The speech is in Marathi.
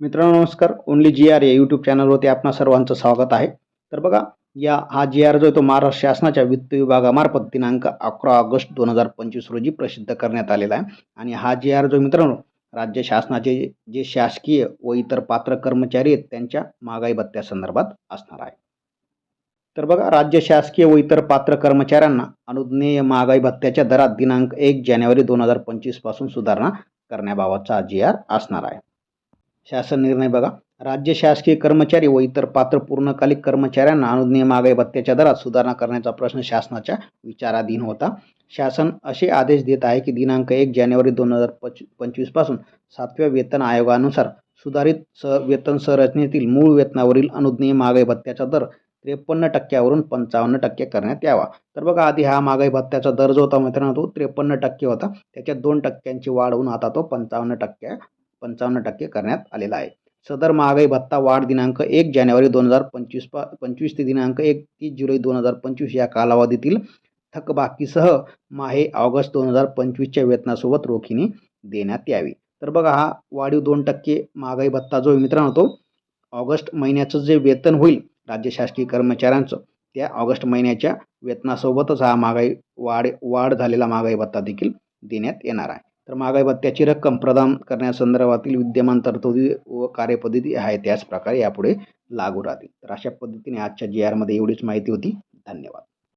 मित्रांनो नमस्कार. ओनली जी आर या यूट्यूब चॅनलवरती आपणा सर्वांचं स्वागत आहे. तर बघा या हा जी आर जो आहे तो महाराष्ट्र शासनाच्या वित्त विभागामार्फत दिनांक अकरा ऑगस्ट दोन हजार पंचवीस रोजी प्रसिद्ध करण्यात आलेला आहे. आणि हा जी आर जो मित्रांनो राज्य शासनाचे जे शासकीय व इतर पात्र कर्मचारी आहेत त्यांच्या महागाई भत्त्यासंदर्भात असणार आहे. तर बघा राज्य शासकीय व इतर पात्र कर्मचाऱ्यांना अनुज्ञेय महागाई भत्त्याच्या दरात दिनांक एक जानेवारी दोन हजार पंचवीसपासून सुधारणा करण्याबाबतचा हा जी आर असणार आहे. शासन निर्णय बघा. राज्य शासकीय कर्मचारी व इतर पात्र पूर्णकालिक कर्मचाऱ्यांना अनुज्ञेय महागाई भत्त्याच्या दरात सुधारणा करण्याचा प्रश्न शासनाच्या विचाराधीन होता. शासन असे आदेश देत आहे की दिनांक एक जानेवारी दोन हजार पंच पंचवीसपासून सातव्या वेतन आयोगानुसार सुधारित स वेतन संरचनेतील मूळ वेतनावरील अनुज्ञेय महागाई भत्त्याचा दर त्रेपन्न टक्क्यावरून पंचावन्न टक्के करण्यात यावा. तर बघा आधी हा महागाई भत्त्याचा दर जो होता मित्रांनो तो त्रेपन्न टक्के होता. त्याच्यात दोन टक्क्यांची वाढ होऊन आता तो पंचावन्न टक्के पंचावन्न टक्के करण्यात आलेला आहे. सदर महागाई भत्ता वाढ दिनांक एक जानेवारी दोन हजार पंचवीस पा पंचवीस ते दिनांक एक तीस जुलै दोन हजार पंचवीस या कालावधीतील थकबाकीसह माहे ऑगस्ट दोन हजार पंचवीसच्या वेतनासोबत रोखीने देण्यात यावी. तर बघा हा वाढीव दोन टक्के महागाई भत्ता जो मित्रांनो तो ऑगस्ट महिन्याचं जे वेतन होईल राज्य शासकीय कर्मचाऱ्यांचं त्या ऑगस्ट महिन्याच्या वेतनासोबतच हा महागाई वाढ वाढ झालेला महागाई भत्ता देखील देण्यात येणार आहे. तर महागाई भत्त्याची रक्कम प्रदान करण्यासंदर्भातील विद्यमान तरतुदी व कार्यपद्धती आहे त्याच प्रकारे यापुढे लागू राहतील. तर अशा पद्धतीने आजच्या जी आरमध्ये एवढीच माहिती होती. धन्यवाद.